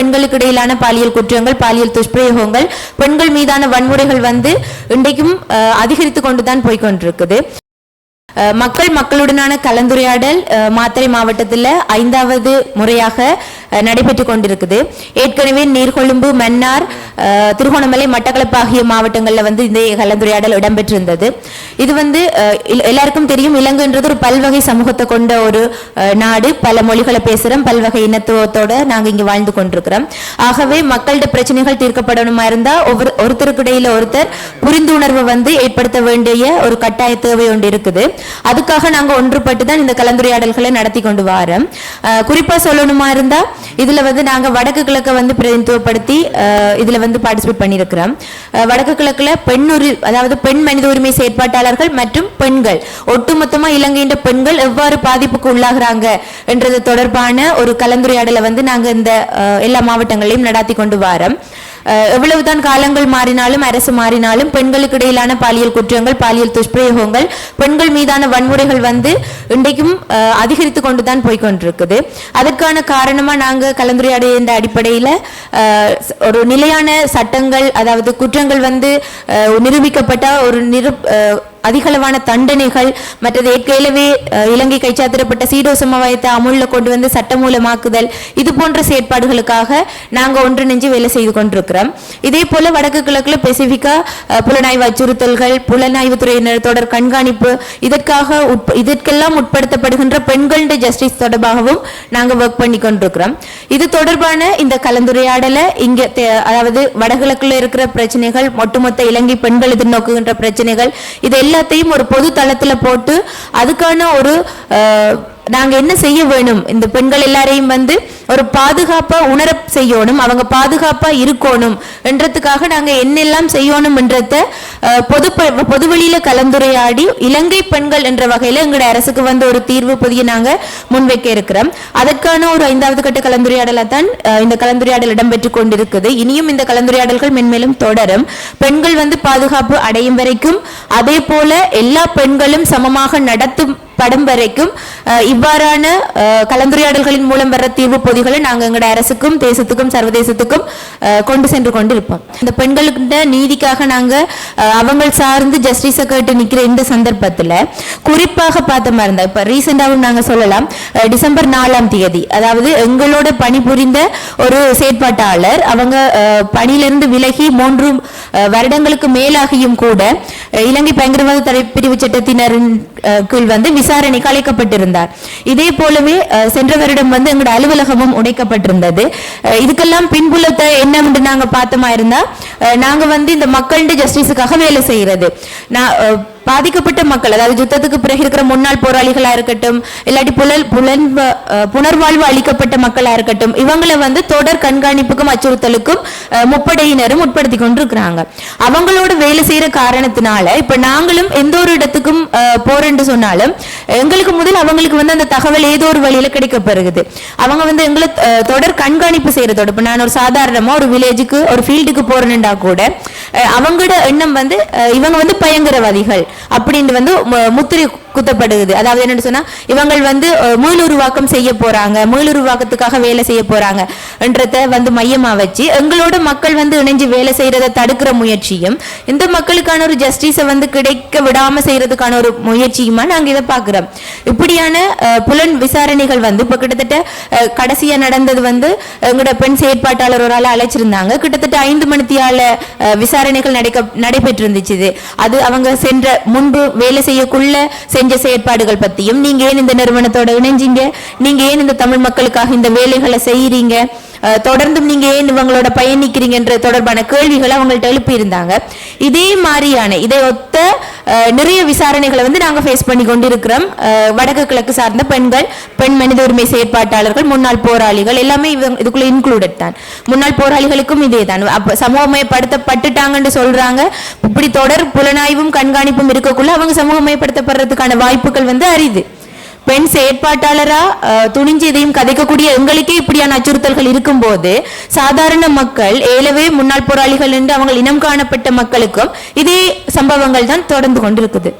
பெண்களுக்கு இடையிலான பாலியல் குற்றங்கள் பாலியல் துஷ்பிரயோகங்கள் பெண்கள் மீதான வன்முறைகள் வந்து இன்றைக்கும் அதிகரித்து கொண்டுதான் போய்கொண்டிருக்குது அஹ், மக்கள் மக்களுடனான கலந்துரையாடல் அஹ், மாத்தறை மாவட்டத்தில் ஐந்தாவது முறையாக நடைபெற்று கொண்டிருக்குது. ஏற்கனவே நீர்கொழும்பு மன்னார் திருகோணமலை மட்டக்களப்பு ஆகிய மாவட்டங்களில் வந்து இந்த கலந்துரையாடல் இடம்பெற்றிருந்தது. இது வந்து எல்லாருக்கும் தெரியும் இலங்கைன்றது ஒரு பல்வகை சமூகத்தை கொண்ட ஒரு நாடு. பல மொழிகளை பேசுகிறோம் பல்வகை இனத்துவத்தோட நாங்கள் இங்கே வாழ்ந்து கொண்டிருக்கிறோம். ஆகவே மக்கள்கிட்ட பிரச்சனைகள் தீர்க்கப்படணுமா இருந்தா ஒவ்வொரு ஒருத்தருக்கு இடையில ஒருத்தர் புரிந்துணர்வை வந்து ஏற்படுத்த வேண்டிய ஒரு கட்டாய தேவை ஒன்று இருக்குது. அதுக்காக நாங்கள் ஒன்றுபட்டு தான் இந்த கலந்துரையாடல்களை நடத்தி கொண்டு வாரோம். குறிப்பாக குறிப்பா சொல்லணுமா இருந்தா இதுல வந்து நாங்க வடக்கு கிழக்க வந்து பிரதிநிதித்துவப்படுத்தி அஹ், இதுல வந்து பார்ட்டிசிபேட் பண்ணியிருக்கிறோம் அஹ், வடக்கு கிழக்குல பெண் உரி அதாவது பெண் மனித உரிமை செயற்பாட்டாளர்கள் மற்றும் பெண்கள். ஒட்டுமொத்தமா இலங்கையின் பெண்கள் எவ்வாறு பாதிப்புக்கு உள்ளாகிறாங்க என்றது தொடர்பான ஒரு கலந்துரையாடலை வந்து நாங்க இந்த எல்லா மாவட்டங்களையும் நடாத்தி கொண்டு வரோம். எவ்வளவுதான் காலங்கள் மாறினாலும் அரசு மாறினாலும் பெண்களுக்கு இடையிலான பாலியல் குற்றங்கள் பாலியல் துஷ்பிரயோகங்கள் பெண்கள் மீதான வன்முறைகள் வந்து இன்றைக்கும் அதிகரித்து கொண்டுதான் போய் அதற்கான காரணமா நாங்க கலந்துரையாடுகின்ற இந்த அடிப்படையில ஒரு நிலையான சட்டங்கள் அதாவது குற்றங்கள் வந்து நிரூபிக்கப்பட்ட ஒரு நிரு அதிகளவான தண்டனைகள் மற்றது ஏற்கனவே இலங்கை கைச்சாத்திரப்பட்ட சீடோ சமவாயத்தை அமுல்ல கொண்டு வந்து சட்டமூலமாக்குதல் இது போன்ற செயற்பாடுகளுக்காக நாங்க ஒன்றிணைஞ்சு வேலை செய்து கொண்டிருக்கிறோம். இதே போல வடக்கு கிழக்குல பெசிபிக்கா புலனாய்வு அச்சுறுத்தல்கள் புலனாய்வு துறையினர் தொடர் கண்காணிப்பு இதற்காக இதற்கெல்லாம் உட்படுத்தப்படுகின்ற பெண்களின் ஜஸ்டிஸ் தொடர்பாகவும் நாங்க ஒர்க் பண்ணி கொண்டிருக்கிறோம். இது தொடர்பான இந்த கலந்துரையாடலை இங்க அதாவது வடகிழக்குல இருக்கிற பிரச்சனைகள் ஒட்டுமொத்த இலங்கை பெண்கள் எதிர்நோக்குகின்ற பிரச்சனைகள் இதெல்லாம் எல்லாத்தையும் ஒரு பொது தளத்தில் போட்டு அதுக்கான ஒரு நாங்க என்ன செய்ய வேணும்? இந்த பெண்கள் எல்லாரையும் வந்து ஒரு பாதுகாப்பா உணர செய்யணும் அவங்க பாதுகாப்பா இருக்கணும் என்றதுக்காக நாங்க என்னெல்லாம் செய்யணும் என்றத பொது பொதுவெளியில கலந்துரையாடி இலங்கை பெண்கள் என்ற வகையில எங்களுடைய அரசுக்கு வந்து ஒரு தீர்வு புதிய நாங்க முன்வைக்க இருக்கிறோம். அதற்கான ஒரு ஐந்தாவது கட்ட கலந்துரையாடலை தான் இந்த கலந்துரையாடல் இடம்பெற்று கொண்டிருக்குது. இனியும் இந்த கலந்துரையாடல்கள் மென்மேலும் தொடரும். பெண்கள் வந்து பாதுகாப்பு அடையும் வரைக்கும் அதே போல எல்லா பெண்களும் சமமாக நடத்தும் படம் வரைக்கும் இவ்வாறான கலந்துரையாடல்களின் மூலம் வர தீர்வு பொதிகளை நாங்கள் எங்களோட அரசுக்கும் தேசத்துக்கும் சர்வதேசத்துக்கும் கொண்டு சென்று கொண்டிருப்போம். இந்த பெண்களுக்கு நீதிக்காக நாங்க அவங்க சார்ந்து ஜஸ்டிஸை கேட்டு நிற்கிற இந்த சந்தர்ப்பத்துல குறிப்பாக பார்த்த மாதிரி இருந்தா இப்போ ரீசெண்டாகவும் நாங்க சொல்லலாம் டிசம்பர் நாலாம் தேதி அதாவது எங்களோட பணிபுரிந்த ஒரு செயற்பாட்டாளர் அவங்க பணியிலிருந்து விலகி மூன்று வருடங்களுக்கு மேலாகியும் கூட இலங்கை பயங்கரவாத தடை பிரிவு சட்டத்தினரின் வந்து விசாரணைக்கு அழைக்கப்பட்டிருந்தார். இதே போலவே அஹ், சென்ற வருடம் வந்து எங்களோட அலுவலகமும் உடைக்கப்பட்டிருந்தது. இதுக்கெல்லாம் பின்புலத்தை என்னவென்று நாங்க பார்த்தோமா இருந்தா அஹ், நாங்க வந்து இந்த மக்கள்கிட்ட ஜஸ்டிஸுக்காக வேலை செய்யறது. நான் பாதிக்கப்பட்ட மக்கள் அதாவது யுத்தத்துக்கு பிறகு இருக்கிற முன்னாள் போராளிகளா இருக்கட்டும் இல்லாட்டி புலல் புலன் புனர்வாழ்வு அளிக்கப்பட்ட மக்களா இருக்கட்டும் இவங்களை வந்து தொடர் கண்காணிப்புக்கும் அச்சுறுத்தலுக்கும் முப்படையினரும் உட்படுத்தி கொண்டிருக்கிறாங்க. அவங்களோட வேலை செய்யற காரணத்தினால இப்ப நாங்களும் எந்த ஒரு இடத்துக்கும் அஹ், போறேன்னு சொன்னாலும் எங்களுக்கு முதல் அவங்களுக்கு வந்து அந்த தகவல் ஏதோ ஒரு வழியில கிடைக்கப்படுகுது அவங்க வந்து எங்களை தொடர் கண்காணிப்பு செய்யறதோட இப்ப நான் ஒரு சாதாரணமா ஒரு வில்லேஜுக்கு ஒரு ஃபீல்டுக்கு போறேன்டா கூட அவங்களோட எண்ணம் வந்து இவங்க வந்து பயங்கரவாதிகள். அப்படின்னு வந்து முத்திரை குத்தப்படுது அதாவது என்னன்னு சொன்னா இவங்கள் வந்து அஹ், மீளுருவாக்கம் செய்ய போறாங்க. மீளுருவாக்கத்துக்காக வேலை செய்ய போறாங்க என்றத வந்து மையமா வச்சு எங்களோட மக்கள் வந்து இணைஞ்சு வேலை செய்யறதை தடுக்கிற முயற்சியும் இந்த மக்களுக்கான ஒரு ஜஸ்டிஸை வந்து கிடைக்க விடாம செய்யறதுக்கான ஒரு முயற்சியுமா நாங்க இதை பாக்குறோம் இப்படியான புலன் விசாரணைகள் வந்து இப்ப கிட்டத்தட்ட கடைசியா நடந்தது வந்து எங்களோட பெண் செயற்பாட்டாளர் ஒரு ஆள் அழைச்சிருந்தாங்க. கிட்டத்தட்ட ஐந்து மணித்தியால விசாரணைகள் நடக்க நடைபெற்று இருந்துச்சு அது அவங்க சென்ற முன்பு வேலை செய்யக்குள்ள செஞ்ச செயற்பாடுகள் பத்தியும் நீங்க ஏன் இந்த நிறுவனத்தோட இணைஞ்சீங்க? நீங்க ஏன் இந்த தமிழ் மக்களுக்காக இந்த வேலைகளை செய்யறீங்க? தொடர்ந்தும் நீங்க ஏன் இவங்களோட பயணிக்கிறீங்கன்ற தொடர்பான கேள்விகளை அவங்கள்ட்ட எழுப்பியிருந்தாங்க. இதே மாதிரியான இதை ஒத்த நிறைய விசாரணைகளை வந்து நாங்க ஃபேஸ் பண்ணி கொண்டிருக்கிறோம். வடக்கு கிழக்கு சார்ந்த பெண்கள் பெண் மனித உரிமை செயற்பாட்டாளர்கள் முன்னாள் போராளிகள் எல்லாமே இவங்க இதுக்குள்ள இன்க்ளூடட் தான். முன்னாள் போராளிகளுக்கும் இதே தான். அப்ப சமூகமயப்படுத்தப்பட்டுட்டாங்கன்னு சொல்றாங்க. இப்படி தொடர் புலனாய்வும் கண்காணிப்பும் இருக்கக்குள்ள அவங்க சமூகமயப்படுத்தப்படுறதுக்கான வாய்ப்புகள் வந்து அரிது. பெண் செயற்பாட்டாளரா துணிஞ்சு இதையும் கதைக்கக்கூடிய எங்களுக்கே இப்படியான அச்சுறுத்தல்கள் இருக்கும்போது சாதாரண மக்கள் ஏலவே முன்னாள் போராளிகள் என்று அவங்க இனம் காணப்பட்ட மக்களுக்கும் இதே சம்பவங்கள் தான் தொடர்ந்து கொண்டிருக்குது.